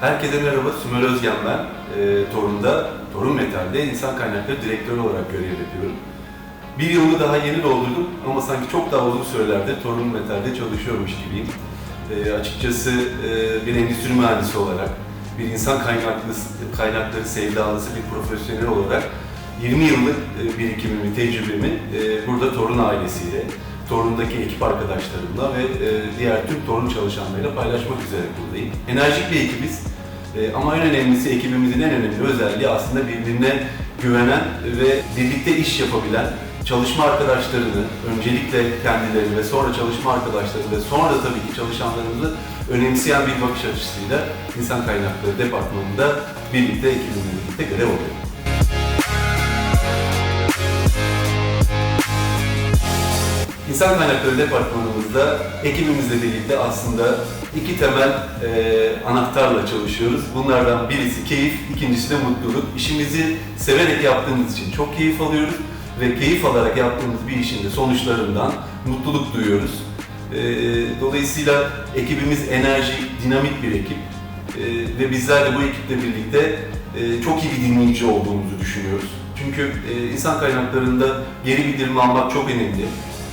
Herkese merhaba, Sümer Özgen ben. Ee, Torun'da, Torun Metal'de insan kaynakları direktörü olarak görev yapıyorum. Bir yılımı daha yeni doldurdum ama sanki çok daha uzun sürelerde Torun Metal'de çalışıyormuş gibiyim. Ee, açıkçası e, bir endüstri mühendisi olarak, bir insan kaynaklı, kaynakları sevdalısı bir profesyonel olarak 20 yıllık e, birikimimi, tecrübemi e, burada Torun ailesiyle, Torun'daki ekip arkadaşlarımla ve e, diğer tüm Torun çalışanlarıyla paylaşmak üzere buradayım. Enerjik bir ekibiz E, ama en önemlisi ekibimizin en önemli özelliği aslında birbirine güvenen ve birlikte iş yapabilen çalışma arkadaşlarını, öncelikle kendilerini ve sonra çalışma arkadaşlarını ve sonra tabii ki çalışanlarımızı önemseyen bir bakış açısıyla insan kaynakları departmanında birlikte ekibimizle birlikte görev alıyorum. İnsan kaynakları departmanımızda ekibimizle birlikte aslında iki temel e, anahtarla çalışıyoruz. Bunlardan birisi keyif, ikincisi de mutluluk. İşimizi severek yaptığımız için çok keyif alıyoruz ve keyif alarak yaptığımız bir işin de sonuçlarından mutluluk duyuyoruz. E, dolayısıyla ekibimiz enerjik, dinamik bir ekip E, ve bizler de bu ekiple birlikte e, çok iyi bir dinleyici olduğumuzu düşünüyoruz. Çünkü e, insan kaynaklarında geri bildirim almak çok önemli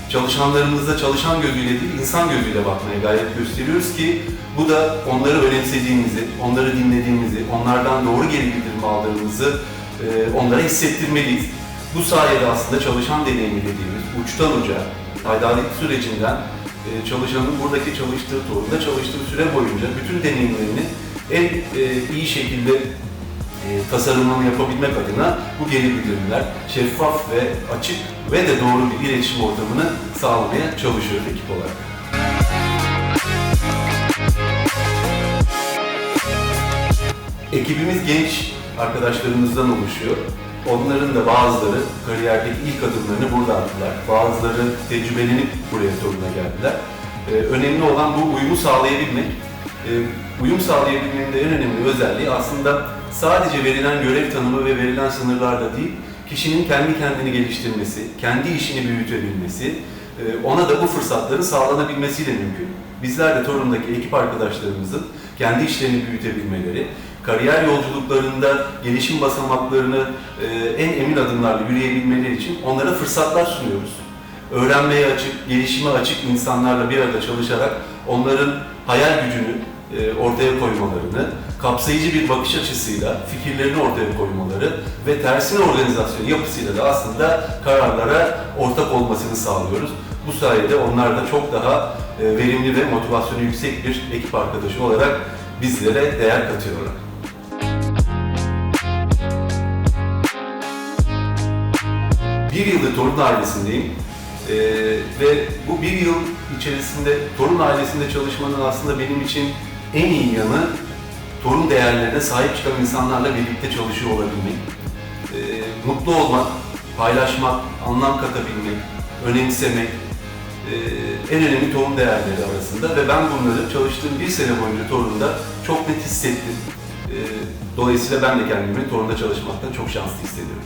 çalışanlarımızda çalışan gözüyle değil, insan gözüyle bakmaya gayret gösteriyoruz ki bu da onları önemsediğimizi, onları dinlediğimizi, onlardan doğru geri bildirim aldığımızı e, onlara hissettirmeliyiz. Bu sayede aslında çalışan deneyimi dediğimiz uçtan uca, adalet sürecinden e, çalışanın buradaki çalıştığı torunda çalıştığı süre boyunca bütün deneyimlerini en e, iyi şekilde e, tasarımını yapabilmek adına bu geri bildirimler şeffaf ve açık ve de doğru bir iletişim ortamını sağlamaya çalışıyoruz ekip olarak. Ekibimiz genç arkadaşlarımızdan oluşuyor. Onların da bazıları kariyerdeki ilk adımlarını burada attılar. Bazıları tecrübelenip buraya toruna geldiler. Ee, önemli olan bu uyumu sağlayabilmek. Ee, uyum sağlayabilmenin de en önemli özelliği aslında sadece verilen görev tanımı ve verilen sınırlarda değil, kişinin kendi kendini geliştirmesi, kendi işini büyütebilmesi, e, ona da bu fırsatların sağlanabilmesiyle mümkün. Bizler de Torun'daki ekip arkadaşlarımızın kendi işlerini büyütebilmeleri, kariyer yolculuklarında gelişim basamaklarını e, en emin adımlarla yürüyebilmeleri için onlara fırsatlar sunuyoruz. Öğrenmeye açık, gelişime açık insanlarla bir arada çalışarak onların hayal gücünü ortaya koymalarını, kapsayıcı bir bakış açısıyla fikirlerini ortaya koymaları ve tersine organizasyon yapısıyla da aslında kararlara ortak olmasını sağlıyoruz. Bu sayede onlar da çok daha e, verimli ve motivasyonu yüksek bir ekip arkadaşı olarak bizlere değer katıyorlar. Bir yıldır Torun ailesindeyim. Ee, ve bu bir yıl içerisinde Torun ailesinde çalışmanın aslında benim için en iyi yanı torun değerlerine sahip çıkan insanlarla birlikte çalışıyor olabilmek. Ee, mutlu olmak, paylaşmak, anlam katabilmek, önemsemek ee, en önemli torun değerleri arasında ve ben bunları çalıştığım bir sene boyunca Torun'da çok net hissettim. Ee, dolayısıyla ben de kendimi Torun'da çalışmaktan çok şanslı hissediyorum.